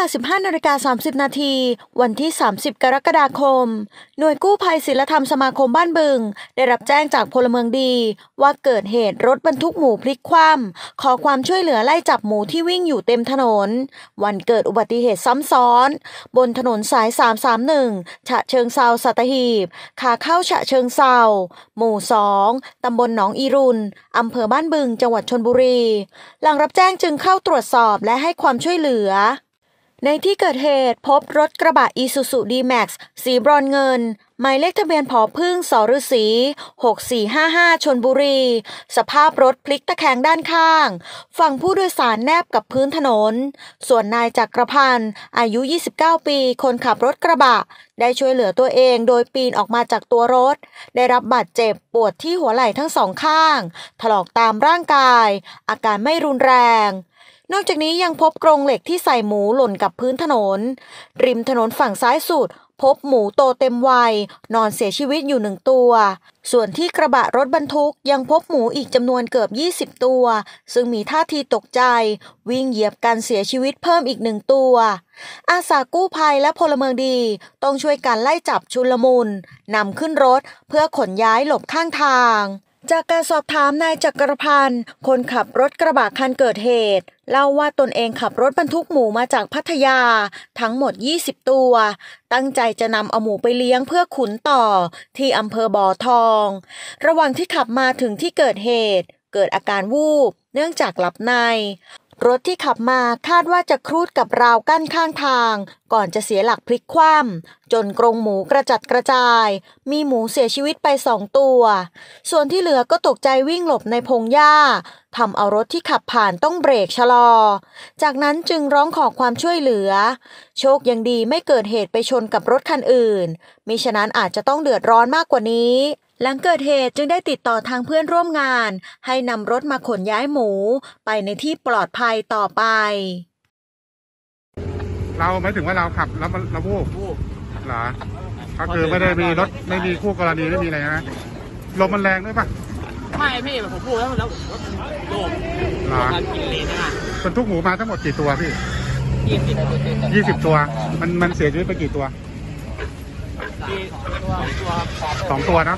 ลา 15นาฬิกา30 นาที วันที่ 30 กรกฎาคม หน่วยกู้ภัยศิลธรรมสมาคมบ้านบึง ได้รับแจ้งจากพลเมืองดี ว่าเกิดเหตุรถบรรทุกหมูพลิกคว่ำขอความช่วยเหลือไล่จับหมูที่วิ่งอยู่เต็มถนน วันเกิดอุบัติเหตุซ้ำซ้อน บนถนนสาย 331 ฉะเชิงเซาสัตหีบ ขาเข้าฉะเชิงเซาหมู่ 2 ตำบลหนองอีรุนอำเภอบ้านบึง จังหวัดชนบุรี หลังรับแจ้งจึงเข้าตรวจสอบและให้ความช่วยเหลือ ในที่เกิดเหตุพบรถกระบะอีซูซูดีแม็กซ์สีบรอนเงิน หมายเลขทะเบียนผอพึ่งสฤษี 6455 ชนบุรี สภาพรถพลิกตะแคงด้านข้าง ฝั่งผู้โดยสารแนบกับพื้นถนน ส่วนนายจักรพันธ์อายุ 29 ปี คนขับรถกระบะ ได้ช่วยเหลือตัวเองโดยปีนออกมาจากตัวรถ ได้รับบาดเจ็บปวดที่หัวไหล่ทั้งสองข้าง ถลอกตามร่างกาย อาการไม่รุนแรง นอกจากนี้ยังพบกรงเหล็กที่ใส่หมูหล่นกับพื้นถนน ริมถนนฝั่งซ้ายสุด พบหมูโตเต็มวัย นอนเสียชีวิตอยู่หนึ่งตัว ส่วนที่กระบะรถบรรทุกยังพบหมูอีกจำนวนเกือบ 20 ตัว ซึ่งมีท่าทีตกใจ วิ่งเหยียบกันเสียชีวิตเพิ่มอีกหนึ่งตัว อาสากู้ภัยและพลเมืองดี ต้องช่วยกันไล่จับชุลมุนนำขึ้นรถเพื่อขนย้ายหลบข้างทาง จากการสอบถามนายจักรพันธ์คนขับรถกระบะคันเกิดเหตุ เล่าว่าตนเองขับรถบรรทุกหมูมาจากพัทยา ทั้งหมด 20 ตัว ตั้งใจจะนำเอาหมูไปเลี้ยงเพื่อขุนต่อที่อำเภอบ่อทอง ระหว่างที่ขับมาถึงที่เกิดเหตุ เกิดอาการวูบ เนื่องจากหลับใน รถที่ขับมาคาดว่าจะครูดกับราวกั้นข้างทาง ก่อนจะเสียหลักพลิกคว่ำจนกรงหมูกระจัดกระจาย มีหมูเสียชีวิตไปสองตัว ส่วนที่เหลือก็ตกใจวิ่งหลบในพงหญ้า ทำเอารถที่ขับผ่านต้องเบรกชะลอ จากนั้นจึงร้องขอความช่วยเหลือ โชคยังดีไม่เกิดเหตุไปชนกับรถคันอื่น มิฉะนั้นอาจจะต้องเดือดร้อนมากกว่านี้ หลังเกิดเหตุจึงได้ติดต่อทางเพื่อนร่วมงาน ให้นำรถมาขนย้ายหมู ไปในที่ปลอดภัยต่อไป เราไม่ถึงว่าเราขับแล้วมันเราวูบวูบเหรอก็คือไม่ได้มีรถไม่มีคู่กรณีไม่มีอะไรนะลมมันแรงด้วยปะ ไม่พี่ผมพูดแล้วแล้วรถมันโยกเหรอการกินเลนนะบรรทุกหมูมาทั้งหมดกี่ตัวพี่ยี่สิบยี่สิบตัว มันมันเสียชีวิตไปกี่ตัวที่ตัวตัวสองตัวนะ